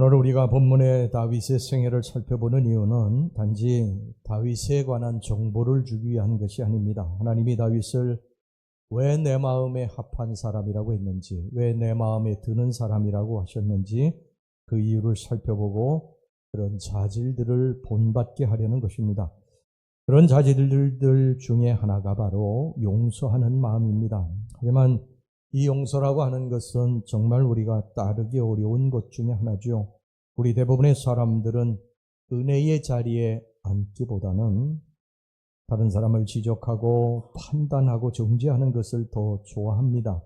오늘 우리가 본문의 다윗의 생애를 살펴보는 이유는 단지 다윗에 관한 정보를 주기 위한 것이 아닙니다. 하나님이 다윗을 왜 내 마음에 합한 사람이라고 했는지, 왜 내 마음에 드는 사람이라고 하셨는지 그 이유를 살펴보고 그런 자질들을 본받게 하려는 것입니다. 그런 자질들 중에 하나가 바로 용서하는 마음입니다. 하지만 이 용서라고 하는 것은 정말 우리가 따르기 어려운 것 중에 하나죠. 우리 대부분의 사람들은 은혜의 자리에 앉기보다는 다른 사람을 지적하고 판단하고 정지하는 것을 더 좋아합니다.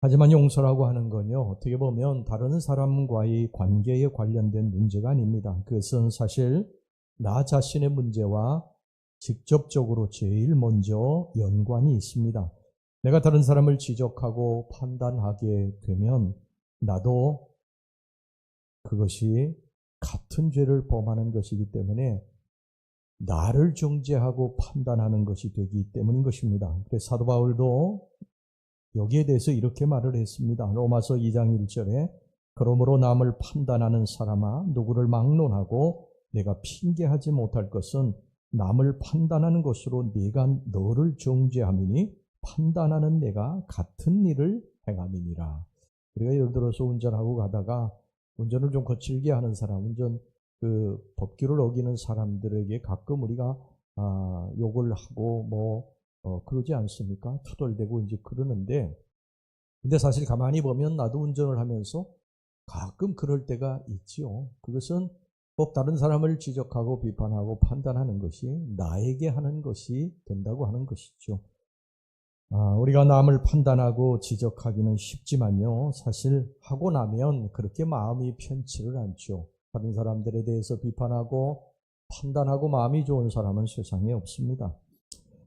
하지만 용서라고 하는 건요, 어떻게 보면 다른 사람과의 관계에 관련된 문제가 아닙니다. 그것은 사실 나 자신의 문제와 직접적으로 제일 먼저 연관이 있습니다. 내가 다른 사람을 지적하고 판단하게 되면 나도 그것이 같은 죄를 범하는 것이기 때문에 나를 정죄하고 판단하는 것이 되기 때문인 것입니다. 그래서 사도 바울도 여기에 대해서 이렇게 말을 했습니다. 로마서 2장 1절에 그러므로 남을 판단하는 사람아 누구를 막론하고 내가 핑계하지 못할 것은 남을 판단하는 것으로 네가 너를 정죄함이니 판단하는 내가 같은 일을 행함이니라. 우리가 예를 들어서 운전하고 가다가 운전을 좀 거칠게 하는 사람, 운전 그 법규를 어기는 사람들에게 가끔 우리가 아, 욕을 하고 뭐 어, 그러지 않습니까? 투덜대고 이제 그러는데 근데 사실 가만히 보면 나도 운전을 하면서 가끔 그럴 때가 있지요. 그것은 꼭 다른 사람을 지적하고 비판하고 판단하는 것이 나에게 하는 것이 된다고 하는 것이죠. 아, 우리가 남을 판단하고 지적하기는 쉽지만요. 사실 하고 나면 그렇게 마음이 편치를 않죠. 다른 사람들에 대해서 비판하고 판단하고 마음이 좋은 사람은 세상에 없습니다.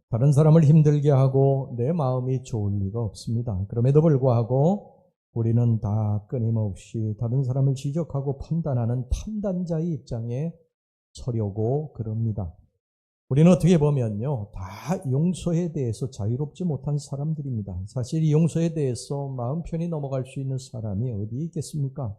다른 사람을 힘들게 하고 내 마음이 좋을 리가 없습니다. 그럼에도 불구하고 우리는 다 끊임없이 다른 사람을 지적하고 판단하는 판단자의 입장에 서려고 그럽니다. 우리는 어떻게 보면요, 다 용서에 대해서 자유롭지 못한 사람들입니다. 사실 이 용서에 대해서 마음 편히 넘어갈 수 있는 사람이 어디 있겠습니까?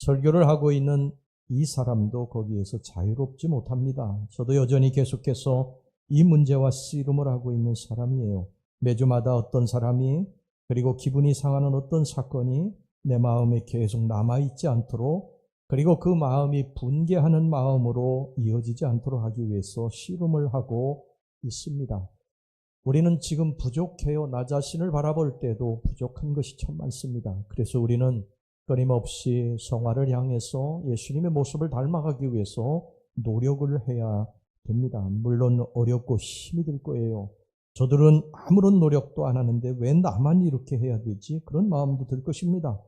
설교를 하고 있는 이 사람도 거기에서 자유롭지 못합니다. 저도 여전히 계속해서 이 문제와 씨름을 하고 있는 사람이에요. 매주마다 어떤 사람이 그리고 기분이 상하는 어떤 사건이 내 마음에 계속 남아있지 않도록 그리고 그 마음이 분개하는 마음으로 이어지지 않도록 하기 위해서 씨름을 하고 있습니다. 우리는 지금 부족해요. 나 자신을 바라볼 때도 부족한 것이 참 많습니다. 그래서 우리는 끊임없이 성화를 향해서 예수님의 모습을 닮아가기 위해서 노력을 해야 됩니다. 물론 어렵고 힘이 들 거예요. 저들은 아무런 노력도 안 하는데 왜 나만 이렇게 해야 되지? 그런 마음도 들 것입니다.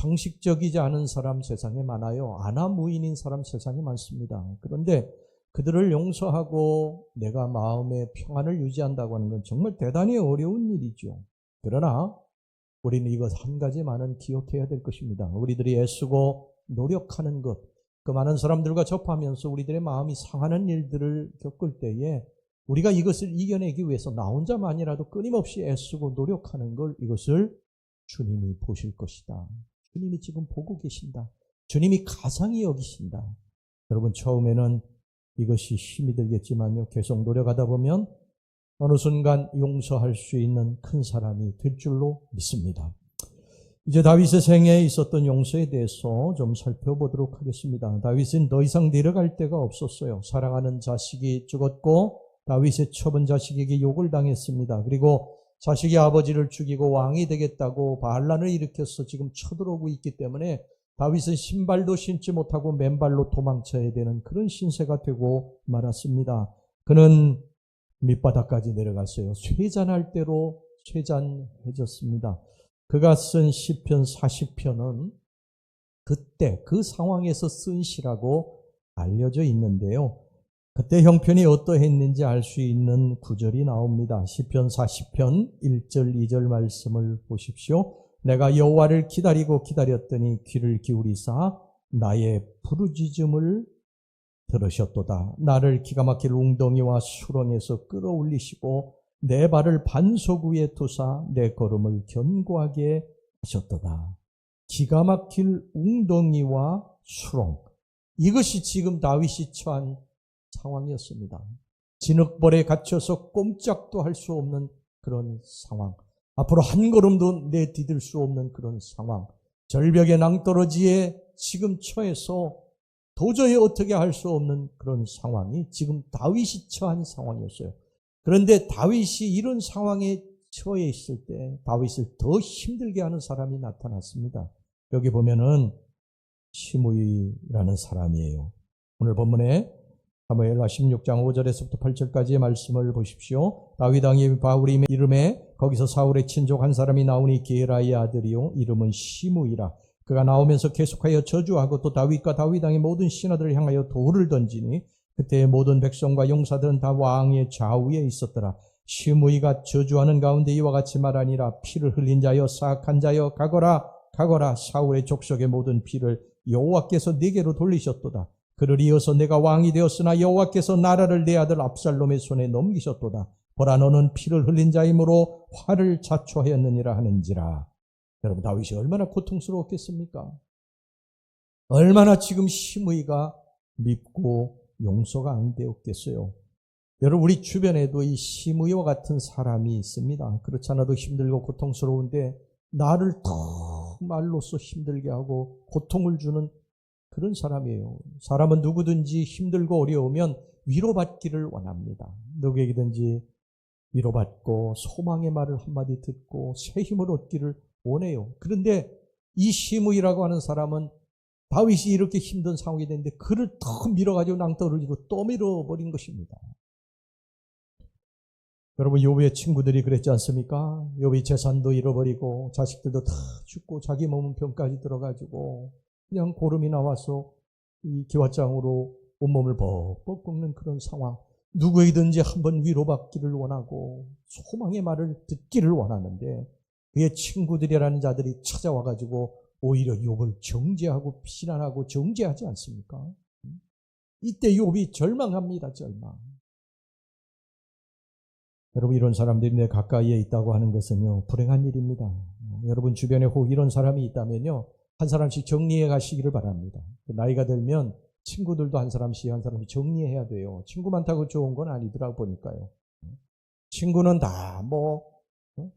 상식적이지 않은 사람 세상에 많아요. 아나무인인 사람 세상에 많습니다. 그런데 그들을 용서하고 내가 마음의 평안을 유지한다고 하는 건 정말 대단히 어려운 일이죠. 그러나 우리는 이것 한 가지만은 기억해야 될 것입니다. 우리들이 애쓰고 노력하는 것, 그 많은 사람들과 접하면서 우리들의 마음이 상하는 일들을 겪을 때에 우리가 이것을 이겨내기 위해서 나 혼자만이라도 끊임없이 애쓰고 노력하는 걸 이것을 주님이 보실 것이다. 주님이 지금 보고 계신다. 주님이 가상히 여기신다. 여러분 처음에는 이것이 힘이 들겠지만요. 계속 노력하다 보면 어느 순간 용서할 수 있는 큰 사람이 될 줄로 믿습니다. 이제 다윗의 생애에 있었던 용서에 대해서 좀 살펴보도록 하겠습니다. 다윗은 더 이상 내려갈 데가 없었어요. 사랑하는 자식이 죽었고 다윗의 처분 자식에게 욕을 당했습니다. 그리고 자식이 아버지를 죽이고 왕이 되겠다고 반란을 일으켜서 지금 쳐들어오고 있기 때문에 다윗은 신발도 신지 못하고 맨발로 도망쳐야 되는 그런 신세가 되고 말았습니다. 그는 밑바닥까지 내려갔어요. 쇠잔할 대로 쇠잔해졌습니다. 그가 쓴 시편 40편은 그때 그 상황에서 쓴 시라고 알려져 있는데요. 그때 형편이 어떠했는지 알 수 있는 구절이 나옵니다. 시편 40편 1절 2절 말씀을 보십시오. 내가 여호와를 기다리고 기다렸더니 귀를 기울이사 나의 부르짖음을 들으셨도다. 나를 기가 막힐 웅덩이와 수렁에서 끌어올리시고 내 발을 반석 위에 두사 내 걸음을 견고하게 하셨도다. 기가 막힐 웅덩이와 수렁. 이것이 지금 다윗이 처한 상황이었습니다. 진흙벌에 갇혀서 꼼짝도 할 수 없는 그런 상황. 앞으로 한 걸음도 내디딜 수 없는 그런 상황. 절벽의 낭떠러지에 지금 처해서 도저히 어떻게 할 수 없는 그런 상황이 지금 다윗이 처한 상황이었어요. 그런데 다윗이 이런 상황에 처해 있을 때 다윗을 더 힘들게 하는 사람이 나타났습니다. 여기 보면은 시므이라는 사람이에요. 오늘 본문에 사무엘하 16장 5절에서부터 8절까지의 말씀을 보십시오. 다윗 왕이 바울의 이름에 거기서 사울의 친족 한 사람이 나오니 게라의 아들이요 이름은 시므이라. 그가 나오면서 계속하여 저주하고 또 다윗과 다윗 왕의 모든 신하들을 향하여 돌을 던지니 그때의 모든 백성과 용사들은 다 왕의 좌우에 있었더라. 시므이가 저주하는 가운데 이와 같이 말하니라 피를 흘린 자여 사악한 자여 가거라 가거라 사울의 족속의 모든 피를 여호와께서 네게로 돌리셨도다. 그를 이어서 내가 왕이 되었으나 여호와께서 나라를 내 아들 압살롬의 손에 넘기셨도다. 보라 너는 피를 흘린 자이므로 화를 자초하였느니라 하는지라. 여러분 다윗이 얼마나 고통스러웠겠습니까? 얼마나 지금 시므이가 밉고 용서가 안 되었겠어요. 여러분 우리 주변에도 이 시므이와 같은 사람이 있습니다. 그렇지 않아도 힘들고 고통스러운데 나를 더 말로써 힘들게 하고 고통을 주는 그런 사람이에요. 사람은 누구든지 힘들고 어려우면 위로받기를 원합니다. 누구에게든지 위로받고 소망의 말을 한마디 듣고 새 힘을 얻기를 원해요. 그런데 이 시므이라고 하는 사람은 다윗이 이렇게 힘든 상황이 됐는데 그를 더 밀어가지고 낭떠러지로 또 밀어버린 것입니다. 여러분 요비의 친구들이 그랬지 않습니까? 요비 재산도 잃어버리고 자식들도 다 죽고 자기 몸은 병까지 들어가지고 그냥 고름이 나와서 이 기왓장으로 온몸을 벅벅 꺾는 그런 상황. 누구에든지 한번 위로받기를 원하고 소망의 말을 듣기를 원하는데 그의 친구들이라는 자들이 찾아와가지고 오히려 욥을 정죄하고 비난하고 정죄하지 않습니까? 이때 욥이 절망합니다. 절망. 여러분 이런 사람들이 내 가까이에 있다고 하는 것은요 불행한 일입니다. 여러분 주변에 혹 이런 사람이 있다면요 한 사람씩 정리해 가시기를 바랍니다. 나이가 들면 친구들도 한 사람씩 한 사람씩 정리해야 돼요. 친구 많다고 좋은 건 아니더라고 보니까요. 친구는 다 뭐, 어?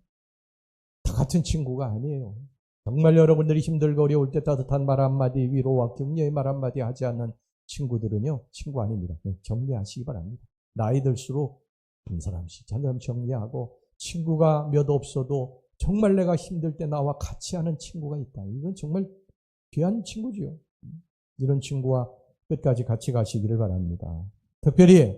다 같은 친구가 아니에요. 정말 여러분들이 힘들고 어려울 때 따뜻한 말 한마디, 위로와 격려의 말 한마디 하지 않는 친구들은요, 친구 아닙니다. 정리하시기 바랍니다. 나이 들수록 한 사람씩, 한 사람 정리하고, 친구가 몇 없어도 정말 내가 힘들 때 나와 같이 하는 친구가 있다. 이건 정말 귀한 친구지요. 이런 친구와 끝까지 같이 가시기를 바랍니다. 특별히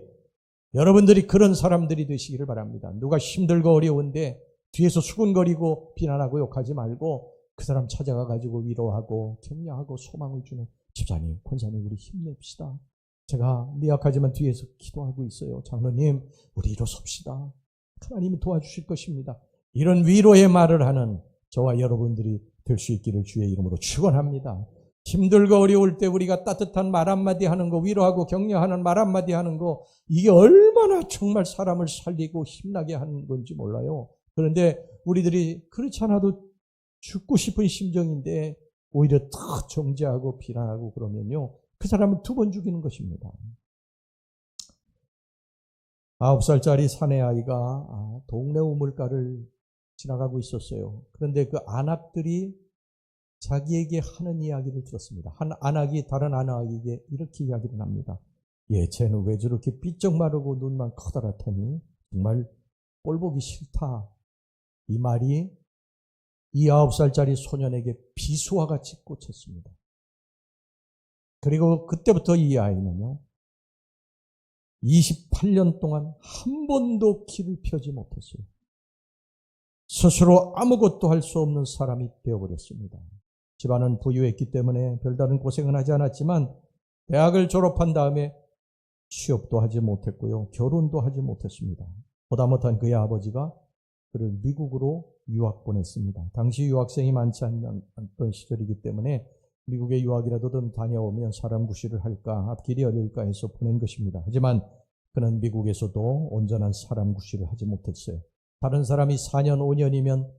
여러분들이 그런 사람들이 되시기를 바랍니다. 누가 힘들고 어려운데 뒤에서 수군거리고 비난하고 욕하지 말고 그 사람 찾아가 가지고 위로하고 격려하고 소망을 주는 집사님, 권사님 우리 힘냅시다. 제가 미약하지만 뒤에서 기도하고 있어요. 장로님, 우리 일어섭시다. 하나님이 도와주실 것입니다. 이런 위로의 말을 하는 저와 여러분들이 될 수 있기를 주의 이름으로 축원합니다. 힘들고 어려울 때 우리가 따뜻한 말 한마디 하는 거, 위로하고 격려하는 말 한마디 하는 거, 이게 얼마나 정말 사람을 살리고 힘나게 하는 건지 몰라요. 그런데 우리들이 그렇지 않아도 죽고 싶은 심정인데 오히려 더 정죄하고 비난하고 그러면요. 그 사람은 두 번 죽이는 것입니다. 아홉 살짜리 사내 아이가 아, 동네 우물가를 지나가고 있었어요. 그런데 그 안악들이 자기에게 하는 이야기를 들었습니다. 한 안악이 다른 안악에게 이렇게 이야기를 합니다. 예, 쟤는 왜 저렇게 삐쩍 마르고 눈만 커다랗다니 정말 꼴보기 싫다. 이 말이 이 아홉 살짜리 소년에게 비수와 같이 꽂혔습니다. 그리고 그때부터 이 아이는요, 28년 동안 한 번도 키를 펴지 못했어요. 스스로 아무것도 할 수 없는 사람이 되어버렸습니다. 집안은 부유했기 때문에 별다른 고생은 하지 않았지만 대학을 졸업한 다음에 취업도 하지 못했고요. 결혼도 하지 못했습니다. 보다 못한 그의 아버지가 그를 미국으로 유학 보냈습니다. 당시 유학생이 많지 않던 시절이기 때문에 미국의 유학이라도 좀 다녀오면 사람 구실을 할까, 앞길이 열릴까 해서 보낸 것입니다. 하지만 그는 미국에서도 온전한 사람 구실을 하지 못했어요. 다른 사람이 4년, 5년이면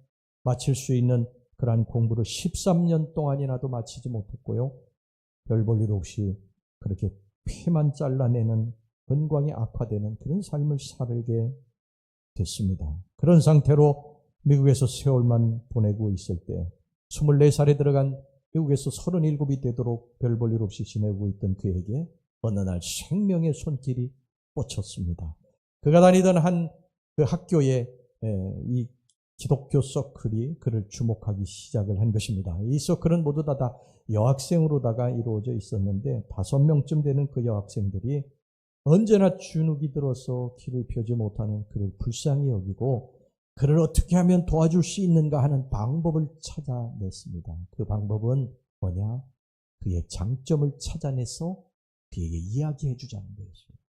마칠 수 있는 그러한 공부를 13년 동안이나도 마치지 못했고요. 별 볼 일 없이 그렇게 피만 잘라내는 건강이 악화되는 그런 삶을 살게 됐습니다. 그런 상태로 미국에서 세월만 보내고 있을 때 24살에 들어간 미국에서 37이 되도록 별 볼 일 없이 지내고 있던 그에게 어느 날 생명의 손길이 꽂혔습니다. 그가 다니던 한 그 학교에 에, 이 기독교 서클이 그를 주목하기 시작을 한 것입니다. 이 서클은 모두 다, 다 여학생으로다가 이루어져 있었는데 다섯 명쯤 되는 그 여학생들이 언제나 주눅이 들어서 길을 펴지 못하는 그를 불쌍히 여기고 그를 어떻게 하면 도와줄 수 있는가 하는 방법을 찾아냈습니다. 그 방법은 뭐냐? 그의 장점을 찾아내서 그에게 이야기해 주자는 거였습니다.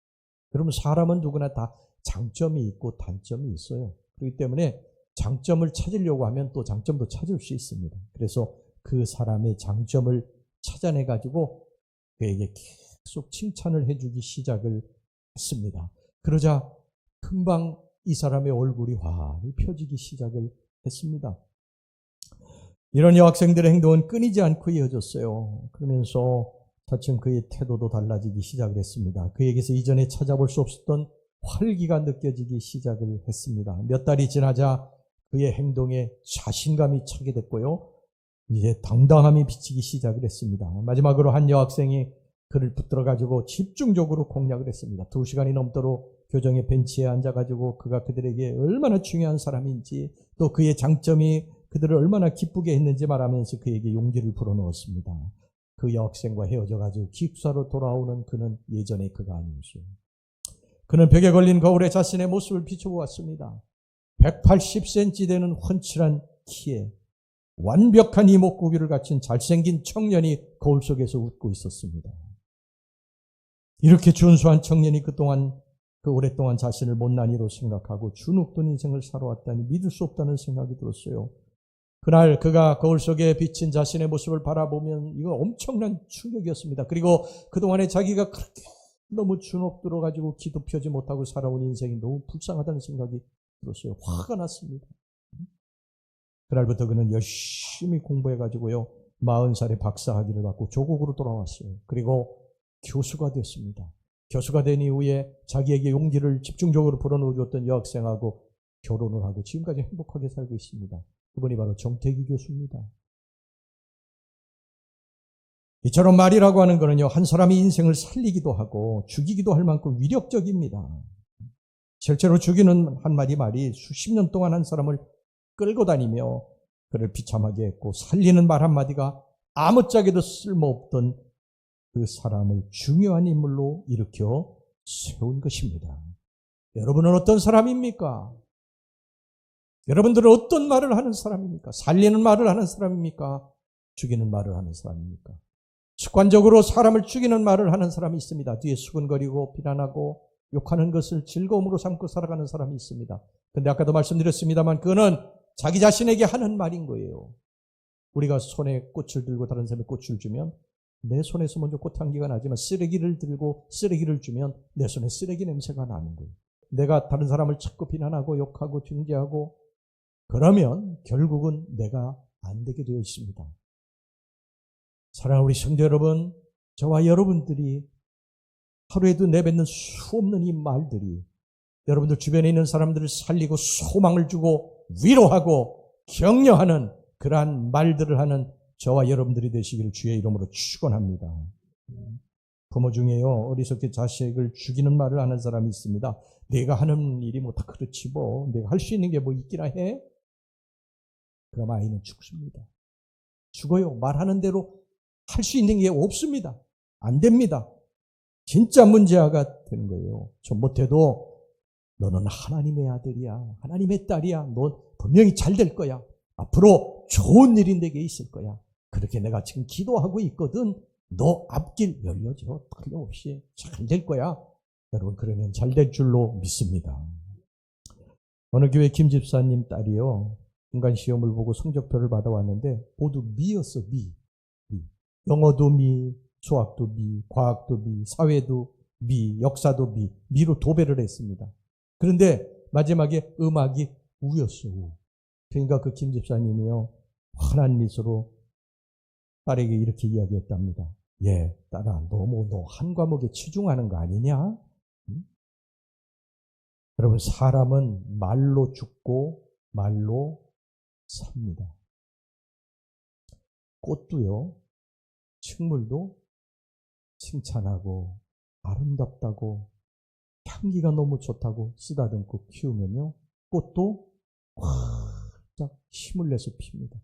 그러면 사람은 누구나 다 장점이 있고 단점이 있어요. 그렇기 때문에 장점을 찾으려고 하면 또 장점도 찾을 수 있습니다. 그래서 그 사람의 장점을 찾아내 가지고 그에게 계속 칭찬을 해주기 시작을 했습니다. 그러자 금방 이 사람의 얼굴이 환히 펴지기 시작을 했습니다. 이런 여학생들의 행동은 끊이지 않고 이어졌어요. 그러면서 차츰 그의 태도도 달라지기 시작을 했습니다. 그에게서 이전에 찾아볼 수 없었던 활기가 느껴지기 시작을 했습니다. 몇 달이 지나자 그의 행동에 자신감이 차게 됐고요. 이제 당당함이 비치기 시작을 했습니다. 마지막으로 한 여학생이 그를 붙들어 가지고 집중적으로 공략을 했습니다. 두 시간이 넘도록 교정의 벤치에 앉아 가지고 그가 그들에게 얼마나 중요한 사람인지 또 그의 장점이 그들을 얼마나 기쁘게 했는지 말하면서 그에게 용기를 불어넣었습니다. 그 여학생과 헤어져 가지고 기숙사로 돌아오는 그는 예전의 그가 아니었어요. 그는 벽에 걸린 거울에 자신의 모습을 비춰보았습니다. 180cm 되는 훤칠한 키에 완벽한 이목구비를 갖춘 잘생긴 청년이 거울 속에서 웃고 있었습니다. 이렇게 준수한 청년이 그동안 그 오랫동안 자신을 못난이로 생각하고 주눅든 인생을 살아왔다니 믿을 수 없다는 생각이 들었어요. 그날 그가 거울 속에 비친 자신의 모습을 바라보면 이거 엄청난 충격이었습니다. 그리고 그동안에 자기가 그렇게 너무 주눅 들어 가지고 기도 펴지 못하고 살아온 인생이 너무 불쌍하다는 생각이 들었어요. 화가 났습니다. 그날부터 그는 열심히 공부해 가지고요. 40살에 박사학위를 받고 조국으로 돌아왔어요. 그리고 교수가 됐습니다. 교수가 된 이후에 자기에게 용기를 집중적으로 불어넣어 줬던 여학생하고 결혼을 하고 지금까지 행복하게 살고 있습니다. 그분이 바로 정태기 교수입니다. 이처럼 말이라고 하는 거는요, 한 사람이 인생을 살리기도 하고 죽이기도 할 만큼 위력적입니다. 실제로 죽이는 한 마디 말이 수십 년 동안 한 사람을 끌고 다니며 그를 비참하게 했고 살리는 말 한마디가 아무짝에도 쓸모없던 그 사람을 중요한 인물로 일으켜 세운 것입니다. 여러분은 어떤 사람입니까? 여러분들은 어떤 말을 하는 사람입니까? 살리는 말을 하는 사람입니까? 죽이는 말을 하는 사람입니까? 습관적으로 사람을 죽이는 말을 하는 사람이 있습니다. 뒤에 수근거리고 비난하고 욕하는 것을 즐거움으로 삼고 살아가는 사람이 있습니다. 근데 아까도 말씀드렸습니다만 그거는 자기 자신에게 하는 말인 거예요. 우리가 손에 꽃을 들고 다른 사람이 꽃을 주면 내 손에서 먼저 꽃향기가 나지만 쓰레기를 들고 쓰레기를 주면 내 손에 쓰레기 냄새가 나는 거예요. 내가 다른 사람을 자꾸 비난하고 욕하고 징계하고 그러면 결국은 내가 안 되게 되어 있습니다. 사랑하는 우리 성도 여러분, 저와 여러분들이 하루에도 내뱉는 수 없는 이 말들이 여러분들 주변에 있는 사람들을 살리고 소망을 주고 위로하고 격려하는 그러한 말들을 하는 저와 여러분들이 되시기를 주의 이름으로 축원합니다. 부모 중에요 어리석게 자식을 죽이는 말을 하는 사람이 있습니다. 내가 하는 일이 뭐 다 그렇지 뭐 내가 할 수 있는 게 뭐 있기나 해? 그럼 아이는 죽습니다. 죽어요. 말하는 대로 할 수 있는 게 없습니다. 안 됩니다. 진짜 문제아가 되는 거예요. 저 못해도 너는 하나님의 아들이야. 하나님의 딸이야. 너 분명히 잘 될 거야. 앞으로 좋은 일이 내게 있을 거야. 그렇게 내가 지금 기도하고 있거든. 너 앞길 열려줘. 틀림없이 잘 될 거야. 여러분, 그러면 잘 될 줄로 믿습니다. 어느 교회 김 집사님 딸이요. 중간 시험을 보고 성적표를 받아왔는데 모두 미였어, 미. 미. 영어도 미, 수학도 미, 과학도 미, 사회도 미, 역사도 미, 미로 도배를 했습니다. 그런데 마지막에 음악이 우였어, 우. 그러니까 그 김 집사님이요. 환한 미소로 딸에게 이렇게 이야기했답니다. 예, 딸아, 너무 너 한 과목에 치중하는 거 아니냐? 응? 여러분, 사람은 말로 죽고 말로 삽니다. 꽃도요, 식물도 칭찬하고 아름답다고 향기가 너무 좋다고 쓰다듬고 키우면요, 꽃도 활짝 힘을 내서 핍니다.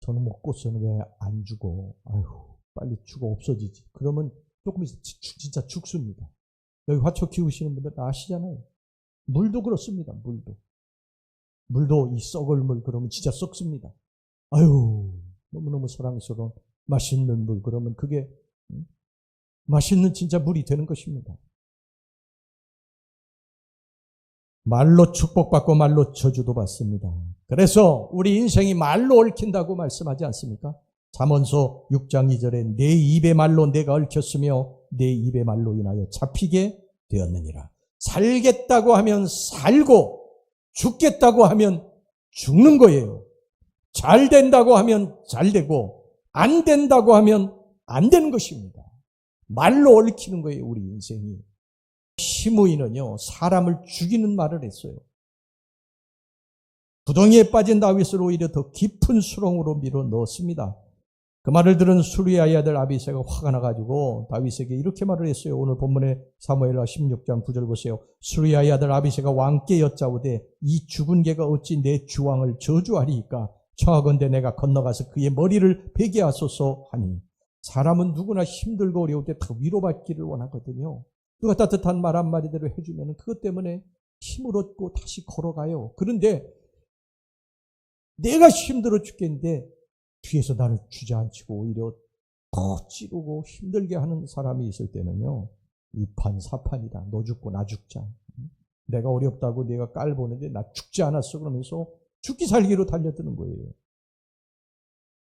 저는 뭐 꽃은 왜 안 죽어? 아휴, 빨리 죽어 없어지지. 그러면 조금 있으면 지- 지- 진짜 죽습니다. 여기 화초 키우시는 분들 아시잖아요. 물도 그렇습니다. 물도. 물도 이 썩을 물 그러면 진짜 썩습니다. 아유, 너무너무 사랑스러운 맛있는 물 그러면 그게 음, 맛있는 진짜 물이 되는 것입니다. 말로 축복받고 말로 저주도 받습니다. 그래서 우리 인생이 말로 얽힌다고 말씀하지 않습니까? 잠언서 6장 2절에 내 입의 말로 내가 얽혔으며 내 입의 말로 인하여 잡히게 되었느니라. 살겠다고 하면 살고 죽겠다고 하면 죽는 거예요. 잘 된다고 하면 잘 되고 안 된다고 하면 안 되는 것입니다. 말로 얽히는 거예요, 우리 인생이. 시므이는요, 사람을 죽이는 말을 했어요. 구덩이에 빠진 다윗을 오히려 더 깊은 수렁으로 밀어 넣었습니다. 그 말을 들은 수리아의 아들 아비세가 화가 나가지고 다윗에게 이렇게 말을 했어요. 오늘 본문에 사무엘하 16장 9절 보세요. 수리아의 아들 아비세가 왕께 여짜오되 이 죽은 개가 어찌 내 주왕을 저주하리이까 청하건대 내가 건너가서 그의 머리를 베게 하소서 하니 사람은 누구나 힘들고 어려울 때 더 위로받기를 원하거든요. 누가 따뜻한 말 한마디대로 해주면 그것 때문에 힘을 얻고 다시 걸어가요. 그런데 내가 힘들어 죽겠는데 뒤에서 나를 주저앉히고 오히려 더 찌르고 힘들게 하는 사람이 있을 때는요. 이판 사판이다. 너 죽고 나 죽자. 내가 어렵다고 내가 깔 보는데 나 죽지 않았어. 그러면서 죽기 살기로 달려드는 거예요.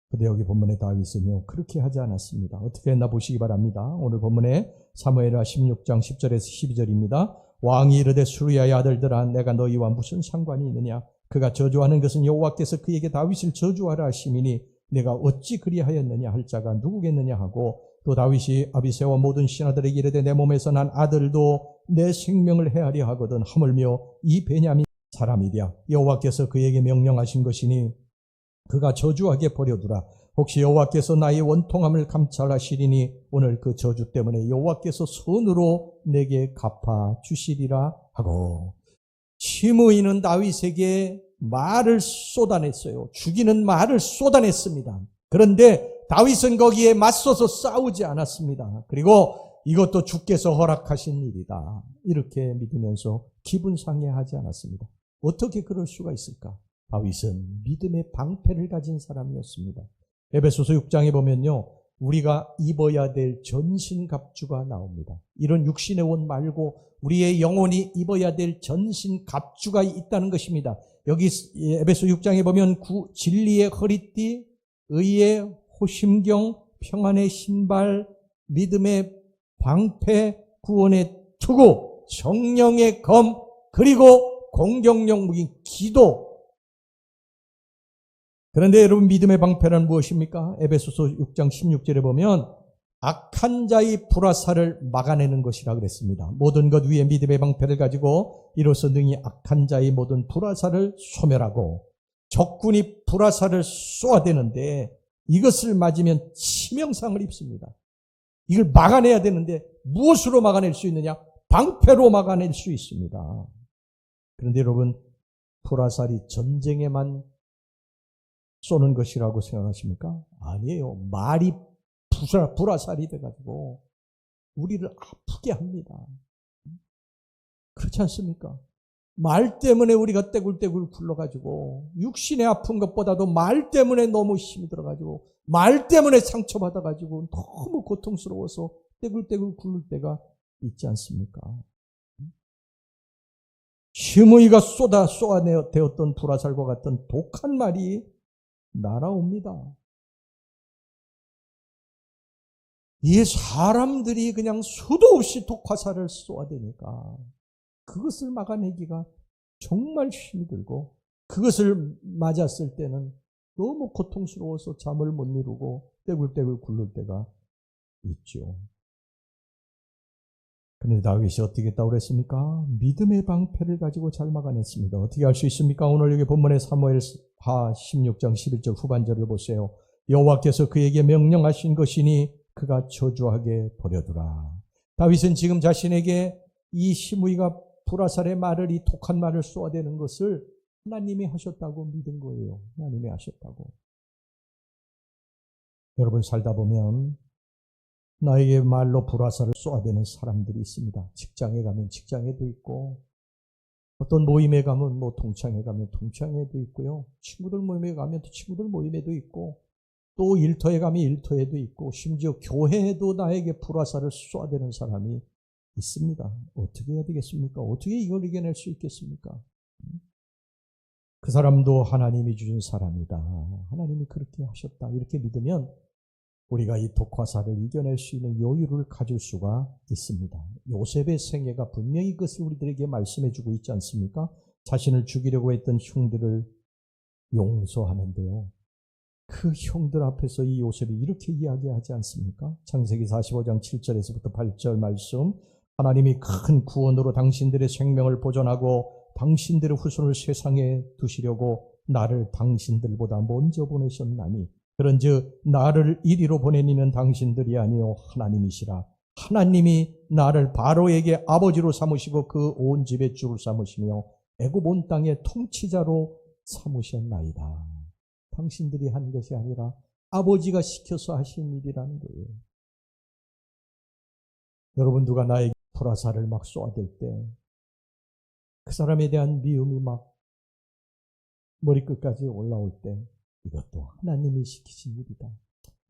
근데 여기 본문의 다윗은요. 그렇게 하지 않았습니다. 어떻게 했나 보시기 바랍니다. 오늘 본문에 사무엘하 16장 10절에서 12절입니다. 왕이 이르되 수리아의 아들들아 내가 너희와 무슨 상관이 있느냐 그가 저주하는 것은 여호와께서 그에게 다윗을 저주하라 하심이니 내가 어찌 그리하였느냐 할 자가 누구겠느냐 하고 또 다윗이 아비새와 모든 신하들에게 이르되 내 몸에서 난 아들도 내 생명을 헤아려 하거든 하물며 이 베냐민 사람이랴 여호와께서 그에게 명령하신 것이니 그가 저주하게 버려두라 혹시 여호와께서 나의 원통함을 감찰하시리니 오늘 그 저주 때문에 여호와께서 손으로 내게 갚아 주시리라 하고 시므이는 다윗에게 말을 쏟아냈어요. 죽이는 말을 쏟아냈습니다. 그런데 다윗은 거기에 맞서서 싸우지 않았습니다. 그리고 이것도 주께서 허락하신 일이다. 이렇게 믿으면서 기분 상해하지 않았습니다. 어떻게 그럴 수가 있을까? 다윗은 믿음의 방패를 가진 사람이었습니다. 에베소서 6장에 보면요. 우리가 입어야 될 전신 갑주가 나옵니다. 이런 육신의 옷 말고 우리의 영혼이 입어야 될 전신 갑주가 있다는 것입니다. 여기 에베소 6장에 보면 구, 진리의 허리띠, 의의 호심경, 평안의 신발, 믿음의 방패, 구원의 투구, 정령의 검, 그리고 공격력 무기 기도, 그런데 여러분 믿음의 방패는 무엇입니까? 에베소서 6장 16절에 보면 악한 자의 불화살을 막아내는 것이라 그랬습니다. 모든 것 위에 믿음의 방패를 가지고 이로써 능히 악한 자의 모든 불화살을 소멸하고 적군이 불화살을 쏘아대는데 이것을 맞으면 치명상을 입습니다. 이걸 막아내야 되는데 무엇으로 막아낼 수 있느냐? 방패로 막아낼 수 있습니다. 그런데 여러분 불화살이 전쟁에만 쏘는 것이라고 생각하십니까? 아니에요. 말이 불화살이 돼가지고 우리를 아프게 합니다. 그렇지 않습니까? 말 때문에 우리가 떼굴떼굴 굴러가지고 육신의 아픈 것보다도 말 때문에 너무 힘이 들어가지고 말 때문에 상처받아가지고 너무 고통스러워서 떼굴떼굴 굴를 때가 있지 않습니까? 시므이가 쏟아 쏘아내었던 불화살과 같은 독한 말이 날아옵니다. 이 사람들이 그냥 수도 없이 독화살을 쏘아대니까 그것을 막아내기가 정말 힘이 들고 그것을 맞았을 때는 너무 고통스러워서 잠을 못 이루고 떼굴떼굴 굴를 때가 있죠. 그런데 다윗이 어떻게 했다고 그랬습니까? 믿음의 방패를 가지고 잘 막아냈습니다. 어떻게 할 수 있습니까? 오늘 여기 본문의 사무엘 하 16장 11절 후반절을 보세요. 여호와께서 그에게 명령하신 것이니 그가 저주하게 버려두라. 다윗은 지금 자신에게 이 시므이가 불화살의 말을 이 독한 말을 쏘아대는 것을 하나님이 하셨다고 믿은 거예요. 하나님이 하셨다고. 여러분 살다 보면 나에게 말로 불화살을 쏘아대는 사람들이 있습니다. 직장에 가면 직장에도 있고 어떤 모임에 가면 뭐 동창회 가면 동창회도 있고요. 친구들 모임에 가면 또 친구들 모임에도 있고 또 일터에 가면 일터에도 있고 심지어 교회에도 나에게 불화살을 쏘아대는 사람이 있습니다. 어떻게 해야 되겠습니까? 어떻게 이걸 이겨낼 수 있겠습니까? 그 사람도 하나님이 주신 사람이다. 하나님이 그렇게 하셨다. 이렇게 믿으면 우리가 이 독화사를 이겨낼 수 있는 여유를 가질 수가 있습니다. 요셉의 생애가 분명히 그것을 우리들에게 말씀해 주고 있지 않습니까? 자신을 죽이려고 했던 형들을 용서하는데요. 그 형들 앞에서 이 요셉이 이렇게 이야기하지 않습니까? 창세기 45장 7절에서부터 8절 말씀 하나님이 큰 구원으로 당신들의 생명을 보존하고 당신들의 후손을 세상에 두시려고 나를 당신들보다 먼저 보내셨나니 그런즉 나를 이리로 보내니는 당신들이 아니요 하나님이시라 하나님이 나를 바로에게 아버지로 삼으시고 그 온 집의 주를 삼으시며 애굽 온 땅의 통치자로 삼으셨나이다. 당신들이 한 것이 아니라 아버지가 시켜서 하신 일이라는 거예요. 여러분 누가 나에게 불화살을 막 쏘아댈 때 그 사람에 대한 미움이 막 머리끝까지 올라올 때 이것도 하나님이 시키신 일이다.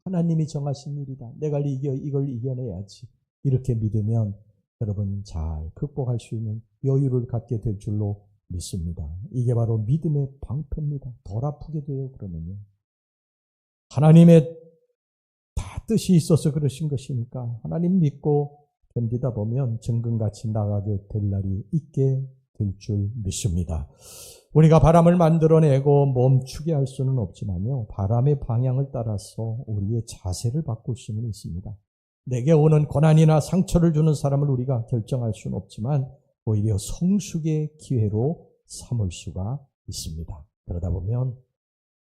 하나님이 정하신 일이다. 내가 이겨, 이걸 이겨내야지. 이렇게 믿으면 여러분 잘 극복할 수 있는 여유를 갖게 될 줄로 믿습니다. 이게 바로 믿음의 방패입니다. 덜 아프게 돼요, 그러면요. 하나님의 다 뜻이 있어서 그러신 것이니까 하나님 믿고 견디다 보면 정금같이 나가게 될 날이 있게 될 줄 믿습니다. 우리가 바람을 만들어내고 멈추게 할 수는 없지만요. 바람의 방향을 따라서 우리의 자세를 바꿀 수는 있습니다. 내게 오는 고난이나 상처를 주는 사람을 우리가 결정할 수는 없지만 오히려 성숙의 기회로 삼을 수가 있습니다. 그러다 보면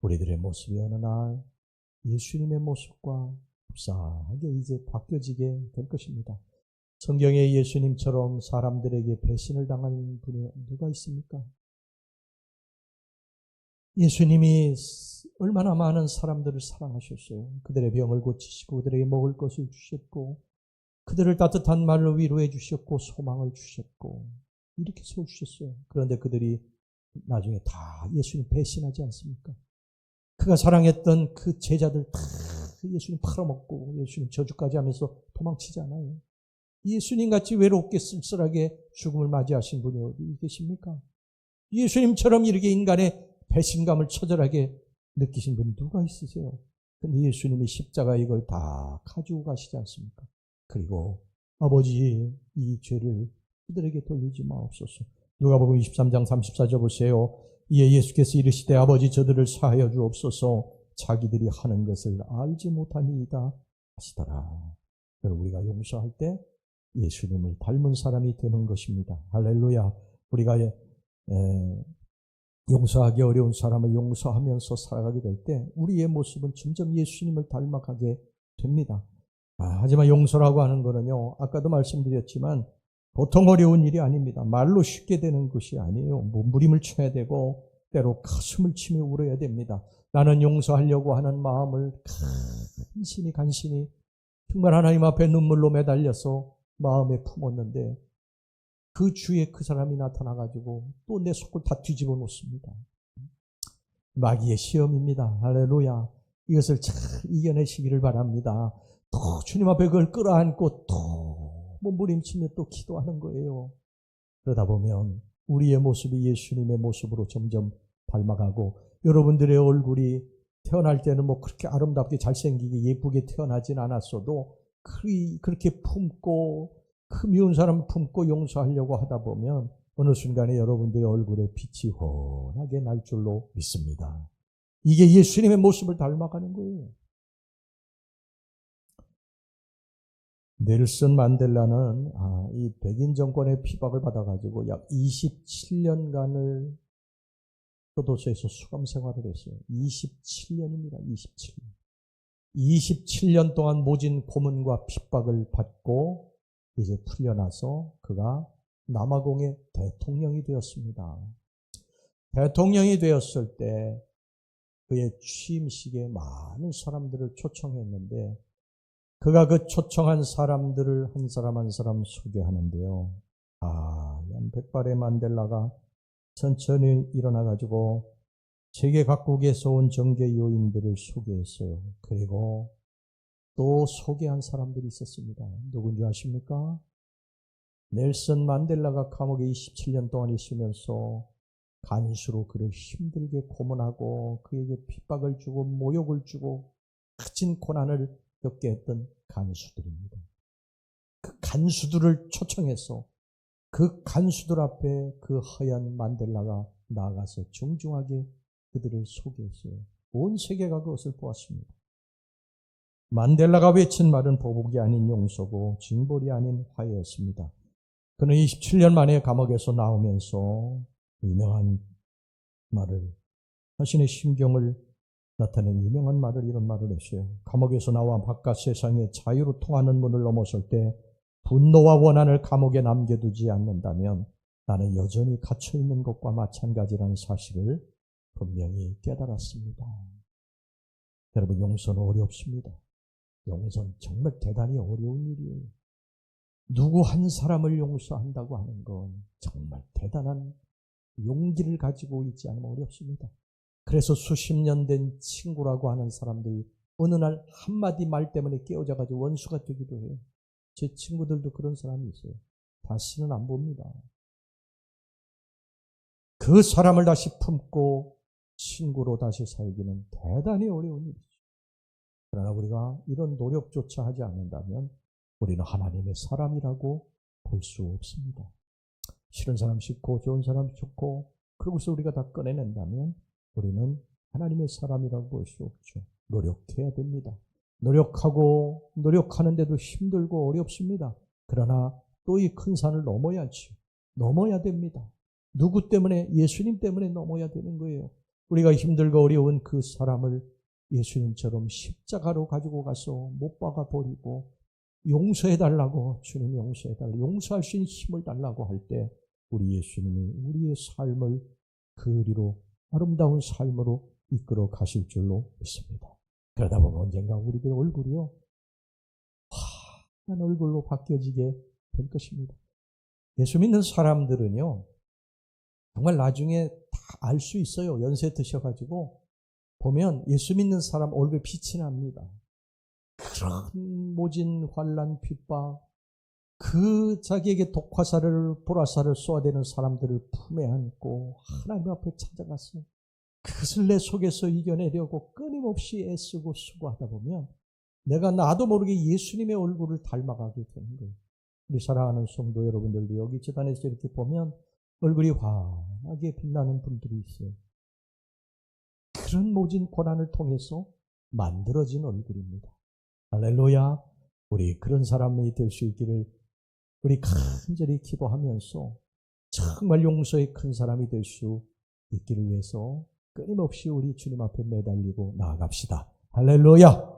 우리들의 모습이 어느 날 예수님의 모습과 흡사하게 이제 바뀌어지게 될 것입니다. 성경에 예수님처럼 사람들에게 배신을 당한 분이 누가 있습니까? 예수님이 얼마나 많은 사람들을 사랑하셨어요. 그들의 병을 고치시고 그들에게 먹을 것을 주셨고 그들을 따뜻한 말로 위로해 주셨고 소망을 주셨고 이렇게 세워 주셨어요. 그런데 그들이 나중에 다 예수님 배신하지 않습니까? 그가 사랑했던 그 제자들 다 예수님 팔아먹고 예수님 저주까지 하면서 도망치지 않아요. 예수님 같이 외롭게 쓸쓸하게 죽음을 맞이하신 분이 어디 계십니까? 예수님처럼 이렇게 인간의 배신감을 처절하게 느끼신 분이 누가 있으세요? 근데 예수님이 십자가 이걸 다 가지고 가시지 않습니까? 그리고 아버지 이 죄를 그들에게 돌리지 마옵소서. 누가복음 23장 34절 보세요. 이에 예수께서 이르시되 아버지 저들을 사하여 주옵소서 자기들이 하는 것을 알지 못하니이다 하시더라. 우리가 용서할 때 예수님을 닮은 사람이 되는 것입니다. 할렐루야. 우리가 용서하기 어려운 사람을 용서하면서 살아가게 될 때 우리의 모습은 점점 예수님을 닮아가게 됩니다. 아, 하지만 용서라고 하는 거는요, 아까도 말씀드렸지만 보통 어려운 일이 아닙니다. 말로 쉽게 되는 것이 아니에요. 몸부림을 쳐야 되고 때로 가슴을 치며 울어야 됩니다. 나는 용서하려고 하는 마음을 간신히 간신히 정말 하나님 앞에 눈물로 매달려서 마음에 품었는데 그 주에 그 사람이 나타나가지고 또 내 속을 다 뒤집어 놓습니다. 마귀의 시험입니다. 할렐루야. 이것을 잘 이겨내시기를 바랍니다. 또 주님 앞에 그걸 끌어안고 또 몸부림치며 또 기도하는 거예요. 그러다 보면 우리의 모습이 예수님의 모습으로 점점 닮아가고 여러분들의 얼굴이 태어날 때는 뭐 그렇게 아름답게 잘생기게 예쁘게 태어나진 않았어도 그렇게 품고 그 미운 사람 품고 용서하려고 하다 보면 어느 순간에 여러분들의 얼굴에 빛이 훤하게 날 줄로 믿습니다. 이게 예수님의 모습을 닮아가는 거예요. 넬슨 만델라는 아, 이 백인 정권의 피박을 받아가지고 약 27년간을 교도소에서 수감 생활을 했어요. 27년입니다. 27년. 27년 동안 모진 고문과 핍박을 받고 이제 풀려나서 그가 남아공의 대통령이 되었습니다. 대통령이 되었을 때 그의 취임식에 많은 사람들을 초청했는데 그가 그 초청한 사람들을 한 사람 한 사람 소개하는데요. 아, 양 백발의 만델라가 천천히 일어나가지고 세계 각국에서 온 정계 요인들을 소개했어요. 그리고 또 소개한 사람들이 있었습니다. 누군지 아십니까? 넬슨 만델라가 감옥에 27년 동안 있으면서 간수로 그를 힘들게 고문하고 그에게 핍박을 주고 모욕을 주고 크진 고난을 겪게 했던 간수들입니다. 그 간수들을 초청해서 그 간수들 앞에 그 허연 만델라가 나가서 정중하게 그들을 소개했어요. 온 세계가 그것을 보았습니다. 만델라가 외친 말은 보복이 아닌 용서고 징벌이 아닌 화해였습니다. 그는 27년 만에 감옥에서 나오면서 유명한 말을 자신의 심경을 나타낸 유명한 말을 이런 말을 했어요. 감옥에서 나와 바깥 세상에 자유로 통하는 문을 넘어설 때 분노와 원한을 감옥에 남겨두지 않는다면 나는 여전히 갇혀 있는 것과 마찬가지라는 사실을 분명히 깨달았습니다. 여러분 용서는 어렵습니다. 용서는 정말 대단히 어려운 일이에요. 누구 한 사람을 용서한다고 하는 건 정말 대단한 용기를 가지고 있지 않으면 어렵습니다. 그래서 수십 년 된 친구라고 하는 사람들이 어느 날 한마디 말 때문에 깨어져가지고 원수가 되기도 해요. 제 친구들도 그런 사람이 있어요. 다시는 안 봅니다. 그 사람을 다시 품고 친구로 다시 살기는 대단히 어려운 일이죠. 그러나 우리가 이런 노력조차 하지 않는다면 우리는 하나님의 사람이라고 볼 수 없습니다. 싫은 사람 싫고 좋은 사람 좋고 그러고서 우리가 다 꺼내낸다면 우리는 하나님의 사람이라고 볼 수 없죠. 노력해야 됩니다. 노력하고 노력하는데도 힘들고 어렵습니다. 그러나 또 이 큰 산을 넘어야지. 넘어야 됩니다. 누구 때문에 예수님 때문에 넘어야 되는 거예요. 우리가 힘들고 어려운 그 사람을 예수님처럼 십자가로 가지고 가서 못 박아 버리고 용서해 달라고 주님 용서해 달라고 용서할 수 있는 힘을 달라고 할 때 우리 예수님이 우리의 삶을 그리로 아름다운 삶으로 이끌어 가실 줄로 믿습니다. 그러다 보면 언젠가 우리들 얼굴이요 환한 얼굴로 바뀌어지게 될 것입니다. 예수 믿는 사람들은요 정말 나중에 다 알 수 있어요. 연세 드셔가지고 보면 예수 믿는 사람 얼굴 빛이 납니다. 그런 모진 환란 핍박 그 자기에게 독화살을 보라살을 쏘아대는 사람들을 품에 안고 하나님 앞에 찾아갔어요. 그것을 내 속에서 이겨내려고 끊임없이 애쓰고 수고하다 보면 내가 나도 모르게 예수님의 얼굴을 닮아가게 되는 거예요. 우리 사랑하는 성도 여러분들도 여기 재단에서 이렇게 보면 얼굴이 환하게 빛나는 분들이 있어요. 그런 모진 고난을 통해서 만들어진 얼굴입니다. 할렐루야. 우리 그런 사람이 될 수 있기를 우리 간절히 기도하면서 정말 용서의 큰 사람이 될 수 있기를 위해서 끊임없이 우리 주님 앞에 매달리고 나아갑시다. 할렐루야.